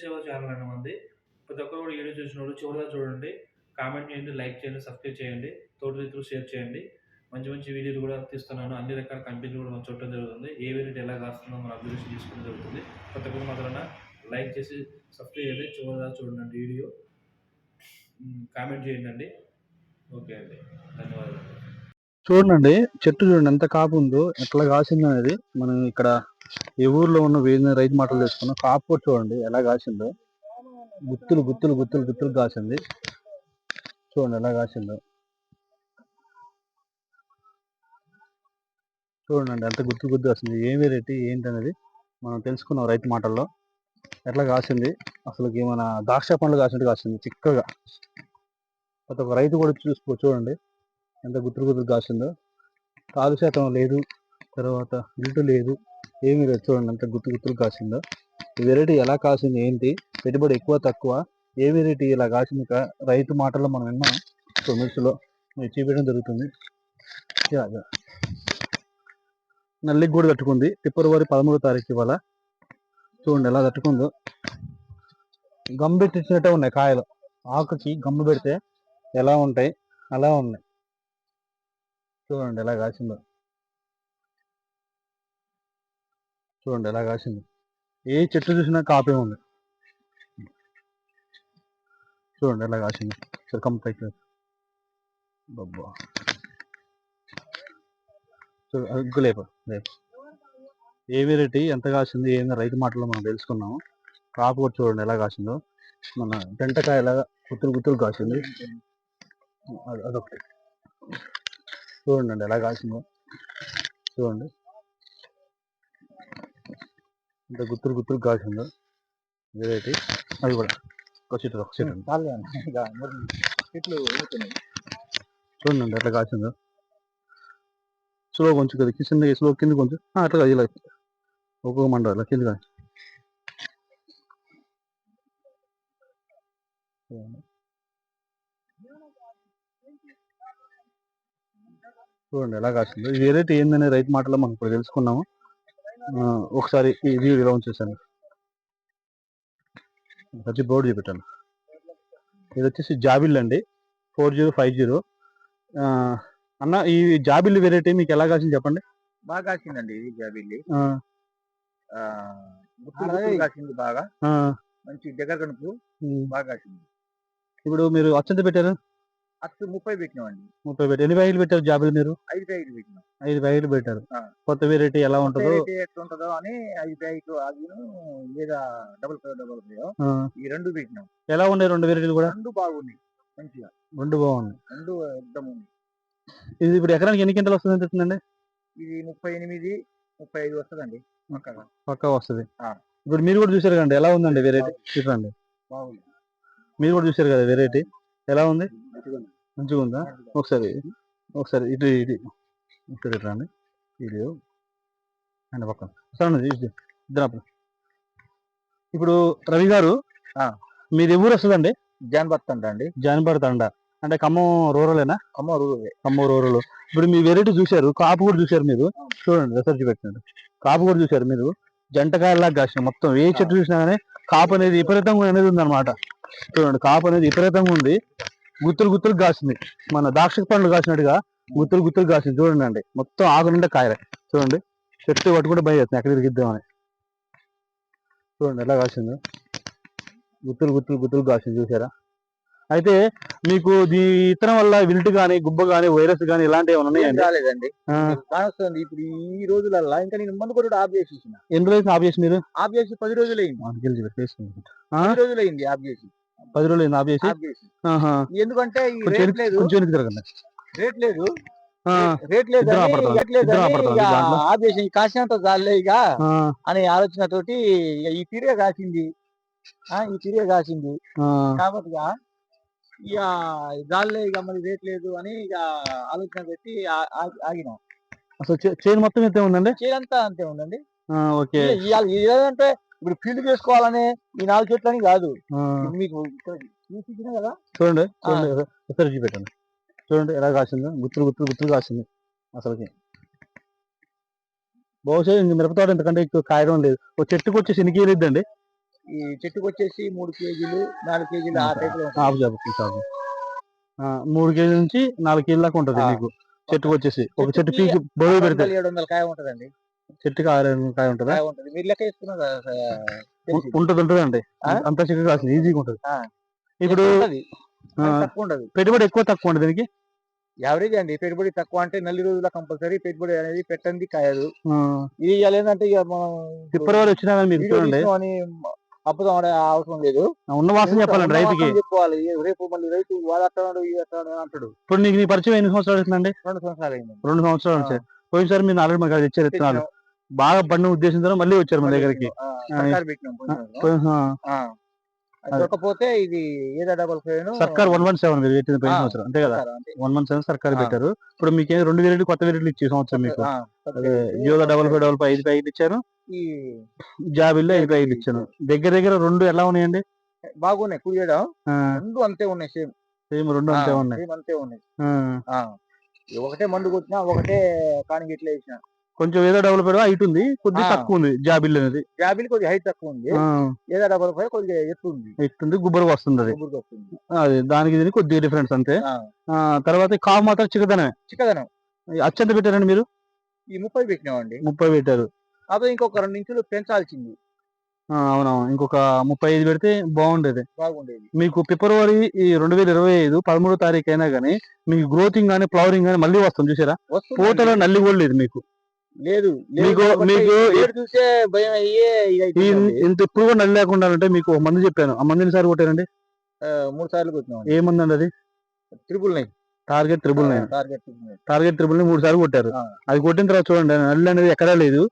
సేవ ఛానల్ అండి ఉంది ప్రతి ఒక్కరు కూడా వీడియో చూసినోడు చివరిగా చూడండి. కామెంట్ చేయండి లైక్ చేయండి సబ్స్క్రైబ్ చేయండి. తోటి రైతులు షేర్ చేయండి. మంచి మంచి వీడియోలు కూడా తీస్తున్నాను. అన్ని రకాల కంపెనీలు కూడా మనం చూడటం జరుగుతుంది. ఏ వెరైటీ ఎలా కాస్తుందో మనం అభివృద్ధి చేసుకోవడం జరుగుతుంది. ప్రతి ఒక్కరు మాత్రమే లైక్ చేసి సబ్స్క్రైబ్ చేయండి. చివరిగా చూడండి వీడియో. కామెంట్ చేయండి అండి. ఓకే అండి. ధన్యవాదాలు. చూడండి చెట్టు చూడండి ఎంత కాపు ఉందో ఎట్లా కాసింది అనేది మనం ఇక్కడ ఈ ఊర్లో ఉన్న వేరే రైతు మాటలు తెలుసుకున్నాం కాపు చూడండి ఎలా కాసిందో. గుత్తులు గుత్తులు గుత్తులు గుత్తులు కాసింది. చూడండి ఎలా కాసిందో. చూడండి ఎంత గుర్తు గుత్తు కాసింది ఏం వెరైటీ ఏంటి అనేది మనం తెలుసుకున్నాం రైతు మాటల్లో. ఎట్లా కాసింది అసలు ఏమైనా ద్రాక్ష పండ్లు కాసినట్టు కాసింది చిక్కగా. ప్రతి ఒక్క రైతు కూడా చూసుకో చూడండి ఎంత గుత్తులు గుత్తులు కాసిందో. కాలు శాతం లేదు తర్వాత ఇల్టు లేదు. ఏమి లేదు చూడండి అంత గుత్తు గుత్తులు కాసిందో. ఈ వెరైటీ ఎలా కాసింది ఏంటి? పెట్టుబడి ఎక్కువ తక్కువ? ఏ వెరైటీ ఇలా కాసింది? రైతు మాటల్లో మనం విన్నాం. తొమ్మిదిలో మిర్చిలో చూపించడం జరుగుతుంది. నల్లికి కూడా తట్టుకుంది ఫిబ్రవరి పదమూడో తారీఖు ఇవాళ. చూడండి ఎలా తట్టుకుందో గమ్ పెట్టించినట్టే ఉన్నాయి కాయలు. ఆకుకి గమ్ము పెడితే ఎలా ఉంటాయి? అలా ఉన్నాయి. చూడండి ఎలా కాసిందో. చూడండి ఎలా కాసింది. ఏ చెట్లు చూసినా కాపే ఉంది. చూడండి ఎలా కాసింది. సరే కంప్లీట్ బబ్బా చూడు అగ్గు లేపు ఏ వెరైటీ ఎంత కాసింది ఏమి రైతు మాటలో మనం తెలుసుకున్నాము. కాప కూడా చూడండి ఎలా కాసిందో. మన బెంటకాయ ఎలా గుత్తులు గుత్తులు కాసింది. అదొకటి చూడండి ఎలా కాసిందో. చూడండి. ఇంత గుత్తులు గుత్తులు కాసిందో వెరైటీ అది కూడా. ఒక చెట్టు ఒక చెట్టు చూడండి ఎట్లా కాసిందో స్లో కొంచెం కదా కింద స్లో కింద కొంచెం. అట్లా కాదు ఇలా. ఒక్కొక్క మండ ఇలా కింద కాదు. చూడండి ఎలా కాసిందో ఈ వెరైటీ ఏందనే రైతు మాటలో మనం ఇప్పుడు తెలుసుకున్నాము. ఒకసారి ఈ వ్యూ ఇలా ఉంచేసాను వచ్చి బోర్డు చూపెట్టాను. ఇది వచ్చేసి జాబిల్ అండి. Four zero five zero. అన్న ఈ జాబిల్ వెరైటీ మీకు ఎలా కాసింది చెప్పండి. బాగా కాసిందండి ఇది జాబిల్లి గుత్తులు కాసింది బాగా. మంచి దగ్గర కనుపు. బాగా కాసింది. ఇప్పుడు మీరు అత్యంత పెట్టారు? అత్తు ముప్పై పెట్టినామండి. ముప్పై ఎన్ని బ్యాగులు పెట్టారు జాబిల్ మీరు? ఐదు ప్యాకెట్లు పెట్టినాం. ఐదు బ్యాగులు పెట్టారు. కొత్త వెరైటీ ఎలా ఉంటుందో? ఉంటుందో అని ఐదు ప్యాకెట్లు అదిను లేదా డబుల్ ఫైవ్ డబుల్ ఫైవ్ ఈ రెండు పెట్టినాం. ఎలా ఉన్నాయి రెండు వెరైటీలు కూడా? రెండు బాగున్నాయి మంచిగా. రెండు బాగున్నాయి. రెండు ఎక్దం ఉంది ఇది ఇప్పుడు ఎకరానికి ఎన్ని కింటలు వస్తుంది చెప్తుందండి ఇది ముప్పై ఎనిమిది ముప్పై ఐదు వస్తుందండి పక్కగా. పక్కా వస్తుంది. ఆ. ఇప్పుడు మీరు కూడా చూసారు కండి ఎలా ఉందండి వెరైటీ? చూసండి బాగుంది మీరు కూడా చూసారు కదా వెరైటీ? ఎలా ఉంది? మంచిగా ఉంది. ఒకసారి ఒకసారి ఇటు ఇది ఒకసారి ఇటు రండి. వీడియో. అండ్ పక్కన. సరే ఇది ఇది. ఇద్దరు అప్పుడు. ఇప్పుడు రవి గారు. మీది ఎవరు వస్తుందండి? జాన్ బత్ అంట అండి. జానపడ తండ అంటే ఖమ్మం రూరలేనా? అమ్మ రూరు ఖమ్మం రూరల్. ఇప్పుడు మీ వెరైటీ చూశారు కాపు కూడా చూశారు మీరు. చూడండి రిసర్చ్ పెట్టినట్టు కాపు కూడా చూశారు మీరు. జంటకాయలాగా కాసిన మొత్తం ఏ చెట్టు చూసినా కానీ కాపు అనేది విపరీతంగా అనేది ఉంది అనమాట చూడండి కాపు అనేది విపరీతంగా ఉంది. గుత్తులు గుత్తులు కాసింది. మన ద్రాక్ష పండ్లు కాసినట్టుగా గుత్తులు గుత్తులు కాసింది. చూడండి అండి. మొత్తం ఆకు నిండా కాయలే. చూడండి. చెట్టు పట్టుకుంటే భయం వేస్తుంది ఎక్కడ ఇరిగిద్దామని చూడండి ఎలా కాసిందో. గుత్తులు గుత్తులు గుత్తులు కాసింది. చూసారా? అయితే మీకు ఈ ఇతరం వల్ల విల్ట్ కానీ గుబ్బ కానీ వైరస్ కానీ ఇలాంటివి ఏమైనా ఉన్నాయండి రాలేదండి. కానొస్తుంది. ఇప్పుడు ఈ రోజులల్లా ఇంకా నేను మందు కూడా ఆఫ్ చేసేసిన ఎన్ని రోజులు ఆఫ్ చేసి మీరు? ఆఫ్ చేసి పది రోజులు అయింది? పది రోజులు అయింది ఆఫ్ చేసి. పది రోజులు ఆహా. ఎందుకంటే కొంచెం రేట్ లేదు. తిరగండి. రేట్ లేదు. రేట్ లేదు. రేట్ ఈ కాసినంత చాలే ఇక అనే ఆలోచన తోటి ఈ తిరిగే కాసింది. ఆ ఈ తిరిగే కాసింది. కాబట్టి ఇక గాల్లే ఇక మరి రేట్ లేదు అని ఇక ఆలోచన పెట్టి ఆగినాం. అసలు చేను మొత్తం ఎంత ఉందండి? చేయంతా అంతే ఉందండి. ఆ, ఓకే. ఏదంటే ఇప్పుడు ఫీల్డ్ చేసుకోవాలని ఈ నాలుగు చెట్లు అని కాదు మీకు కదా? చూడండి చూడండి ఒకసారి చూపెట్టండి. చూడండి ఎలా కాసిందో గుత్తులు గుత్తులు గుత్తులు కాసింది అసలుకి. బహుశా ఇంక మిరపతోట ఇంతకంటే ఎక్కువ కాయడం లేదు. ఒక చెట్టుకు వచ్చేసి ఎన్ని కీలు ఇద్దండి ఈ చెట్టుకు వచ్చేసి మూడు కేజీలు నాలుగు కేజీలు ఆ టైప్లో ఉంటుంది. ఆపు చెప్పండి సాగు. మూడు కేజీల నుంచి నాలుగు కేజీల దాకా ఉంటుంది. మీకు చెట్టుకు వచ్చేసి. ఒక చెట్టు పీకి బరువు పెడితే. ఏడు వందల కాయ ఉంటదండి. చెట్టుకి ఆరు కాయ ఉంటుందా? ఉంటది. మీరు లెక్క. ఉంటుంది ఉంటుంది అండి? అంత చిక్కగా కాస్తుంది ఈజీగా ఉంటుంది. ఇప్పుడు తక్కువ ఉండదు పెట్టుబడి ఎక్కువ తక్కువ ఉంటుంది దీనికి? యావరేజ్ అండి. పెట్టుబడి తక్కువ అంటే నల్లి రోజుల కంపల్సరీ పెట్టుబడి అనేది పెట్టండి కాయదు ఇది ఏంటంటే ఇక మనం ఫిబ్రవరి వచ్చినా చూడండి. అబద్ధం ఆడే అవసరం లేదు. ఉన్న వాసన చెప్పాలండి రైతుకి. ఏ- రేపు మళ్ళీ రైతు వాడు అట్టాడు ఇది అట్టాడు అంటాడు. ఇప్పుడు నీకు నీ పరిచయం ఎన్ని సంవత్సరాలు అవుతుందండి? రెండు సంవత్సరాలు అయింది రెండు సంవత్సరాలు పోయినసారి మీరు ఆల్రెడీ మాకు తెచ్చారు ఇత్తనాలు బాగా పండు ఉద్దేశంతో మళ్ళీ వచ్చారు మన దగ్గరికి. దొరకపోతే ఇది ఏదో డబల్ సర్కార్ వన్ వన్ సెవెన్ పెట్టింది పోయిన. సంవత్సరం అంతే కదా? వన్ వన్ సెవెన్ సర్కార్. పెట్టారు. ఇప్పుడు మీకు రెండు వేలు కొత్త వేరేట్లు ఇచ్చే సంవత్సరం మీకు. జియో డబల్ ఫైవ్ డబల్ ఫైవ్ ఐదు ప్యాకెట్ ఇచ్చాను ఈ జాబిల్లో ఐదు ప్యాకెట్ ఇచ్చాను దగ్గర దగ్గర రెండు ఎలా ఉన్నాయండి? బాగున్నాయి. కుడియడం ఆ, రెండు అంతే ఉన్నాయి సేమ్. సేమ్ రెండు అంతే ఉన్నాయి. అంతే ఉన్నాయి. ఒకటే మందు కొట్టినా ఒకటే కానికి ఇట్లా వేసిన. కొంచెం ఏదో డబుల్ ఫైవ్ హైట్ ఉంది కొద్దిగా ఆ. తక్కువ ఉంది జాబిల్ అనేది. జాబిల్ కొద్దిగా హైట్ తక్కువ ఉంది ఏదో డబల్ ఫైవ్ కొద్దిగా ఎత్తు ఉంది ఎత్తు ఉంది గుబ్బరు వస్తుంది అది అది దానికి దీనికి కొద్దిగా డిఫరెన్స్ అంతే. తర్వాత కావు మాత్రం చిక్కదనమే చిక్కదనం. అత్యంత పెట్టారండి మీరు? ఈ ముప్పై పెట్టినామండి. ముప్పై పెట్టారు. అదే ఇంకొక రెండు ఇంచులు పెంచాల్సింది. ఆ, అవునవును. ఇంకొక ముప్పై ఐదు పెడితే బాగుండేది. బాగుండేది. మీకు ఫిబ్రవరి ఈ రెండు వేల ఇరవై ఐదు పదమూడో తారీఖు అయినా కానీ మీకు గ్రోతింగ్ కానీ ఫ్లవరింగ్ కానీ మళ్ళీ వస్తుంది చూసారా. పూటలో నల్లి కూడా లేదు మీకు. లేదు మీకు- చూసే భయం అయ్యే. ఇంత ఇప్పుడు కూడా నల్లి లేకుండా అంటే మీకు ఒక మందు చెప్పాను. ఆ మందుని సార్ కొట్టారండి? మూడు సార్లు కొట్టినాం ఏ మందు అండి అది? Triple nine target triple nine target triple nine మూడు సార్లు కొట్టారు. అది కొట్టిన తర్వాత చూడండి నల్లి అనేది ఎక్కడా లేదు.